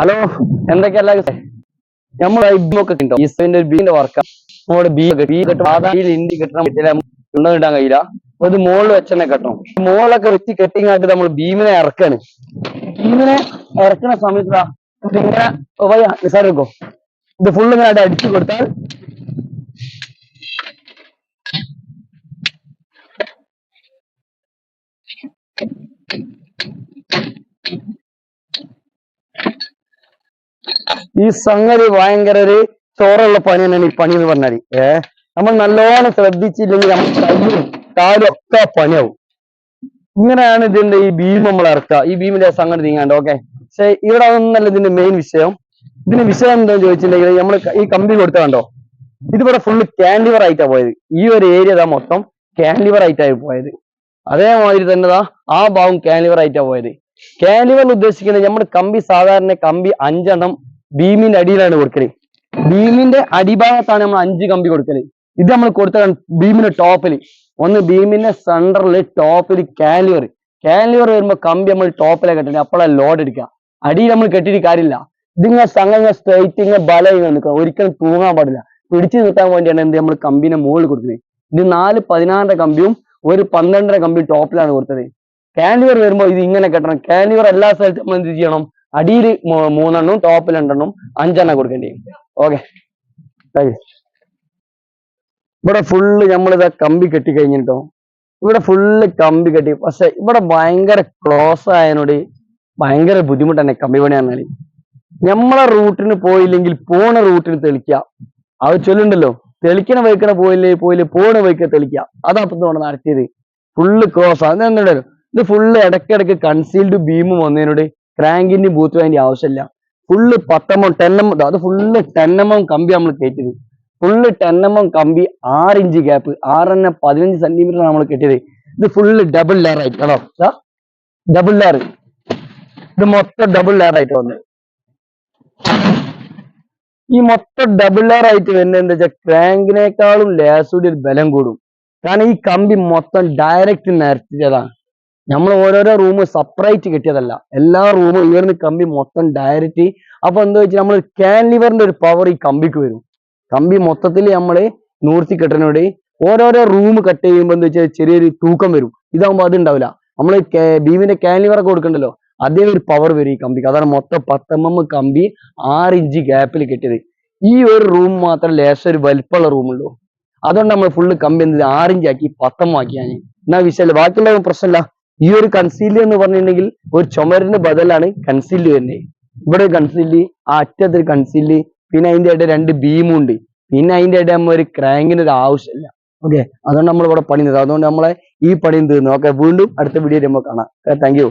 Hello എന്തൊക്കെയല്ല ബീന്റെ work. നമ്മുടെ ബി ബി കെട്ടും കെട്ടണം കിട്ടാൻ കഴിയില്ല. അപ്പൊ ഇത് മുകളിൽ വെച്ചെന്നെ കെട്ടണം. മുകളിലൊക്കെ വെച്ച് കെട്ടിങ് ആയിട്ട് നമ്മൾ ബീമിനെ ഇറക്കാണ്. ബീമിനെ ഇറക്കുന്ന സമയത്ത് നിസാർ വെക്കോ ഇത് ഫുള്ള് ഇങ്ങനെ അടിച്ചു കൊടുത്താൽ ഈ സംഗതി ഭയങ്കര ഒരു ചോറുള്ള പണി തന്നെയാണ് ഈ പണി എന്ന് പറഞ്ഞാൽ ഏ? നമ്മൾ നല്ലോണം ശ്രദ്ധിച്ചില്ലെങ്കിൽ നമ്മൾ കയ്യും കാലും ഒക്കെ പണിയാവും. ഇങ്ങനെയാണ് ഇതിന്റെ ഈ ഭീം നമ്മൾ ഇറക്കുക. ഈ ഭീമിന്റെ സംഗതി നീങ്ങാണ്ട് ഓക്കെ? പക്ഷെ ഇവിടെ ഒന്നല്ല ഇതിന്റെ മെയിൻ വിഷയം. ഇതിന്റെ വിഷയം എന്താന്ന് ചോദിച്ചിട്ടുണ്ടെങ്കിൽ നമ്മൾ ഈ കമ്പി കൊടുത്ത കണ്ടോ? ഇതിവിടെ ഫുള്ള് കാൻഡിവർ ആയിട്ടാ പോയത്. ഈ ഒരു ഏരിയ ഇതാ മൊത്തം കാൻഡിവർ ആയിട്ടായി പോയത്. അതേമാതിരി തന്നെ ആ ഭാഗം കാൻഡിവർ ആയിട്ടാ പോയത്. കാൻഡിവർ ഉദ്ദേശിക്കുന്നത് നമ്മുടെ കമ്പി സാധാരണ കമ്പി അഞ്ചെണ്ണം ബീമിന്റെ അടിയിലാണ് കൊടുക്കൽ. ബീമിന്റെ അടിഭാഗത്താണ് നമ്മൾ അഞ്ച് കമ്പി കൊടുക്കൽ. ഇത് നമ്മൾ കൊടുത്ത ബീമിന്റെ ടോപ്പിൽ ഒന്ന് ബീമിന്റെ സെന്ററിൽ ടോപ്പിൽ കാലിവർ കാലിവർ വരുമ്പോ കമ്പി നമ്മൾ ടോപ്പിലെ കെട്ടണം അപ്പോഴാണ് ലോഡ് എടുക്കുക അടിയിൽ നമ്മൾ കെട്ടിയിട്ട് കാര്യമില്ല. ഇതിങ്ങനെ സംഘങ്ങൾ സ്ട്രൈറ്റ് ഇങ്ങനെ ബലം നിൽക്കുക. ഒരിക്കലും തൂങ്ങാൻ പാടില്ല. പിടിച്ചു നിർത്താൻ വേണ്ടിയാണ് എന്ത് നമ്മൾ കമ്പിനെ മുകളിൽ കൊടുക്കുന്നത് ഇത് നാല് പതിനാറര കമ്പിയും ഒരു പന്ത്രണ്ടര കമ്പി ടോപ്പിലാണ് കൊടുത്തത്. കാലിവർ വരുമ്പോൾ ഇത് ഇങ്ങനെ കെട്ടണം. കാലിവർ എല്ലാ സ്ഥലത്തും നമ്മൾ എന്ത് ചെയ്യണം? അടിയിൽ മൂന്നെണ്ണം ടോപ്പിൽ രണ്ടെണ്ണം അഞ്ചെണ്ണം കൊടുക്കേണ്ടി ഓക്കെ ഇവിടെ ഫുള്ള് നമ്മളിത് കമ്പി കെട്ടി കഴിഞ്ഞിട്ടോ? ഇവിടെ ഫുള്ള് കമ്പി കെട്ടി. പക്ഷെ ഇവിടെ ഭയങ്കര ക്ലോസ് ആയതിനോട് ഭയങ്കര ബുദ്ധിമുട്ട് തന്നെ കമ്പി പണി പറഞ്ഞാൽ നമ്മളെ റൂട്ടിന് പോയില്ലെങ്കിൽ പോണ റൂട്ടിന് തെളിക്കുക അത് ചൊല്ലുണ്ടല്ലോ. തെളിക്കണ വൈക്കണ പോയില്ലേ പോയില്ലേ പോണ വൈക്ക തെളിക്കുക അതാ അപ്പം ഇവിടെ നടത്തിയത്. ഫുള്ള് ക്രോസ് അതെന്തായാലും ഇത് ഫുള്ള് ഇടയ്ക്കിടയ്ക്ക് കൺസീൽഡ് ബീമും വന്നതിനോട് ക്രാങ്കിന്റെ ബൂത്ത് വേണ്ടി ആവശ്യമില്ല. ഫുള്ള് പത്തമ്മം ടെന്നം അത് ഫുള്ള് ടെന്നമ്മം കമ്പി നമ്മൾ കയറ്റിയത്. ഫുള്ള് ടെന്നമ്മം കമ്പി ആറ് ഇഞ്ച് ഗ്യാപ്പ് ആറെണ്ണ പതിനഞ്ച് സെന്റിമീറ്റർ നമ്മൾ കെട്ടിയത്. ഇത് ഫുള്ള് ഡബിൾ ലെയർ ആയിട്ട് കേട്ടോ ഡബിൾ ലെയർ ഇത് മൊത്തം ഡബിൾ ലെയർ ആയിട്ട് വന്നത് ഈ മൊത്തം ഡബിൾ ലെയർ ആയിട്ട് വരുന്നത് എന്താ വെച്ചാൽ ക്രാങ്കിനേക്കാളും ലേസൂടി ഒരു ബലം കൂടും. കാരണം ഈ കമ്പി മൊത്തം ഡയറക്റ്റ് നിരത്തിയതാണ്. നമ്മൾ ഓരോരോ റൂം സെപ്പറേറ്റ് കിട്ടിയതല്ല. എല്ലാ റൂമും ഇവരുന്ന് കമ്പി മൊത്തം ഡയറക്റ്റ് അപ്പൊ എന്താ വെച്ചാൽ നമ്മൾ കാൻലിവറിന്റെ ഒരു പവർ ഈ കമ്പിക്ക് വരും. കമ്പി മൊത്തത്തിൽ നമ്മൾ നൂർത്തി കെട്ടനോട് ഓരോരോ റൂം കട്ട് ചെയ്യുമ്പോൾ എന്താ വെച്ചാൽ ചെറിയൊരു തൂക്കം വരും. ഇതാകുമ്പോൾ അത് ഉണ്ടാവില്ല നമ്മൾ ബീമിന്റെ കാൻലിവറൊക്കെ കൊടുക്കണ്ടല്ലോ? അതേ ഒരു പവർ വരും ഈ കമ്പിക്ക്. അതാണ് മൊത്തം പത്തെണ്ണം കമ്പി ആറ് ഇഞ്ച് ഗ്യാപ്പിൽ കെട്ടിയത്. ഈ ഒരു റൂം മാത്രം ലേശം ഒരു വലിപ്പമുള്ള റൂമുള്ളൂ അതുകൊണ്ട് നമ്മൾ ഫുള്ള് കമ്പി എന്ത് ആറ് ഇഞ്ച് ആക്കി ആക്കിയാണ് എന്നാ വിഷയമല്ല ബാക്കിയുള്ള പ്രശ്നമില്ല. ഈ ഒരു കൺസീൽ എന്ന് പറഞ്ഞിട്ടുണ്ടെങ്കിൽ ഒരു ചുമരിന് ബദലാണ് കൺസീൽ വരുന്നത്. ഇവിടെ കൺസീൽ ആ അറ്റത്തൊരു കൺസീൽ പിന്നെ അതിന്റെ ഇടയിൽ രണ്ട് ബീമും ഉണ്ട് പിന്നെ അതിന്റെ ഇടയിൽ നമ്മൾ ഒരു ക്രാങ്കിന് ഒരു ആവശ്യമില്ല. ഓക്കെ അതുകൊണ്ട് നമ്മൾ ഇവിടെ പണി ചെയ്തത് അതുകൊണ്ട് നമ്മളെ ഈ പണി തീർന്നു. ഓക്കെ വീണ്ടും അടുത്ത വീഡിയോ നമ്മൾ കാണാം. Thank you